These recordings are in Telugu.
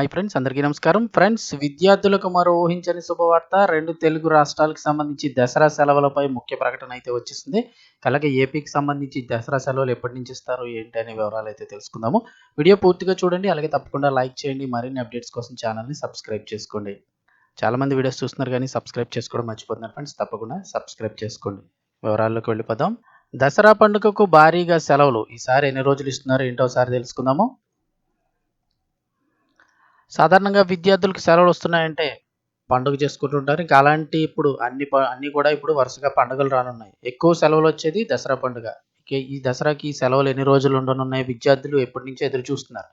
హాయ్ ఫ్రెండ్స్ అందరికీ నమస్కారం. ఫ్రెండ్స్ విద్యార్థులకు మరో ఊహించని శుభవార్త. రెండు తెలుగు రాష్ట్రాలకు సంబంధించి దసరా సెలవులపై ముఖ్య ప్రకటన అయితే వచ్చేసింది. అలాగే ఏపీకి సంబంధించి దసరా సెలవులు ఎప్పటి నుంచి ఇస్తారు ఏంటి అనే వివరాలు అయితే తెలుసుకుందాము. వీడియో పూర్తిగా చూడండి అలాగే తప్పకుండా లైక్ చేయండి. మరిన్ని అప్డేట్స్ కోసం ఛానల్ని సబ్స్క్రైబ్ చేసుకోండి. చాలామంది వీడియోస్ చూస్తున్నారు కానీ సబ్స్క్రైబ్ చేసుకోవడం మర్చిపోతున్నారు ఫ్రెండ్స్ తప్పకుండా సబ్స్క్రైబ్ చేసుకోండి. వివరాల్లోకి వెళ్ళిపోదాం. దసరా పండుగకు భారీగా సెలవులు. ఈసారి ఎన్ని రోజులు ఇస్తున్నారు ఏంటో ఒకసారి తెలుసుకుందాము. సాధారణంగా విద్యార్థులకు సెలవులు వస్తున్నాయంటే పండుగ చేసుకుంటుంటారు ఇంకా అలాంటి ఇప్పుడు అన్ని ప- అన్ని కూడా ఇప్పుడు వరుసగా పండుగలు రానున్నాయి. ఎక్కువ సెలవులు వచ్చేది దసరా పండుగ. ఈ దసరాకి సెలవులు ఎన్ని రోజులు ఉండనున్నాయి విద్యార్థులు ఎప్పటి నుంచో ఎదురు చూస్తున్నారు?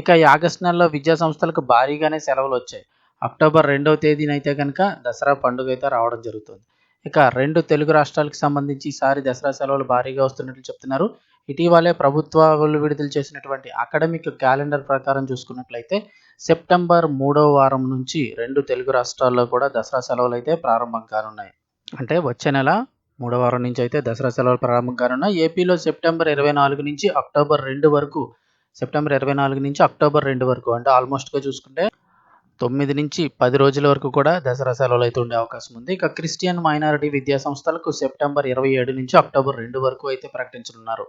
ఇక ఈ ఆగస్టు నెలలో విద్యా సంస్థలకు భారీగానే సెలవులు వచ్చాయి. అక్టోబర్ రెండవ తేదీన అయితే కనుక దసరా పండుగ అయితే రావడం జరుగుతుంది. ఇక రెండు తెలుగు రాష్ట్రాలకు సంబంధించి ఈసారి దసరా సెలవులు భారీగా వస్తున్నట్లు చెప్తున్నారు. ఇటీవలే ప్రభుత్వాలు విడుదల చేసినటువంటి అకాడమిక్ క్యాలెండర్ ప్రకారం చూసుకున్నట్లయితే సెప్టెంబర్ మూడవ వారం నుంచి రెండు తెలుగు రాష్ట్రాల్లో కూడా దసరా సెలవులు అయితే ప్రారంభం కానున్నాయి. అంటే వచ్చే నెల మూడవ వారం నుంచి అయితే దసరా సెలవులు ప్రారంభం కానున్నాయి. ఏపీలో సెప్టెంబర్ ఇరవై నాలుగు నుంచి అక్టోబర్ రెండు వరకు సెప్టెంబర్ ఇరవై నాలుగు నుంచి అక్టోబర్ రెండు వరకు అంటే ఆల్మోస్ట్గా చూసుకుంటే తొమ్మిది నుంచి పది రోజుల వరకు కూడా దసరా సెలవులు అయితే ఉండే అవకాశం ఉంది. ఇక క్రిస్టియన్ మైనారిటీ విద్యా సంస్థలకు సెప్టెంబర్ ఇరవై ఏడు నుంచి అక్టోబర్ రెండు వరకు అయితే ప్రకటించనున్నారు.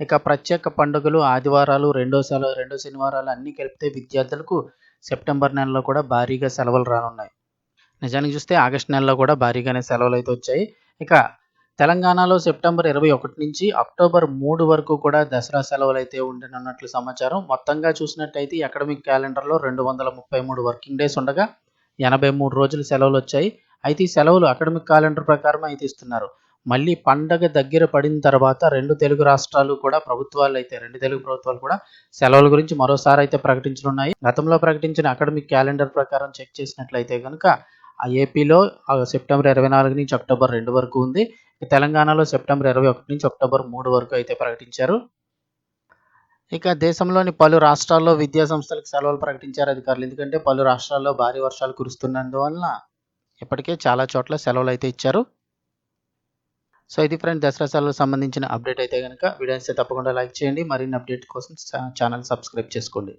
ఇక ప్రత్యేక పండుగలు ఆదివారాలు రెండో సెలవు రెండో శనివారాలు అన్నీ కలిపితే విద్యార్థులకు సెప్టెంబర్ నెలలో కూడా భారీగా సెలవులు రానున్నాయి. నిజానికి చూస్తే ఆగస్ట్ నెలలో కూడా భారీగానే సెలవులు అయితే వచ్చాయి. ఇక తెలంగాణలో సెప్టెంబర్ ఇరవై ఒకటి నుంచి అక్టోబర్ మూడు వరకు కూడా దసరా సెలవులు అయితే ఉండనున్నట్లు సమాచారం. మొత్తంగా చూసినట్టయితే అకాడమిక్ క్యాలెండర్లో రెండు వందల ముప్పై మూడు వర్కింగ్ డేస్ ఉండగా ఎనభై మూడు రోజులు సెలవులు వచ్చాయి. అయితే ఈ సెలవులు అకాడమిక్ క్యాలెండర్ ప్రకారం అయితే ఇస్తున్నారు. మళ్ళీ పండగ దగ్గర పడిన తర్వాత రెండు తెలుగు రాష్ట్రాలు కూడా ప్రభుత్వాలు అయితే రెండు తెలుగు ప్రభుత్వాలు కూడా సెలవుల గురించి మరోసారి అయితే ప్రకటించనున్నాయి. గతంలో ప్రకటించిన అకాడమిక్ క్యాలెండర్ ప్రకారం చెక్ చేసినట్లయితే కనుక ఆ ఏపీలో ఆ సెప్టెంబర్ ఇరవై నాలుగు నుంచి అక్టోబర్ రెండు వరకు ఉంది. తెలంగాణలో సెప్టెంబర్ ఇరవై ఒకటి నుంచి అక్టోబర్ మూడు వరకు అయితే ప్రకటించారు. ఇక దేశంలోని పలు రాష్ట్రాల్లో విద్యా సంస్థలకు సెలవులు ప్రకటించారు అధికారులు. ఎందుకంటే పలు రాష్ట్రాల్లో భారీ వర్షాలు కురుస్తున్నందువలన ఇప్పటికే చాలా చోట్ల సెలవులు అయితే ఇచ్చారు. సో ఇది ఫ్రెండ్ దసరా సెలవులకు సంబంధించిన అప్డేట్ అయితే కనుక వీడియోస్ తప్పకుండా లైక్ చేయండి. మరిన్ని అప్డేట్ కోసం ఛానల్ సబ్స్క్రైబ్ చేసుకోండి.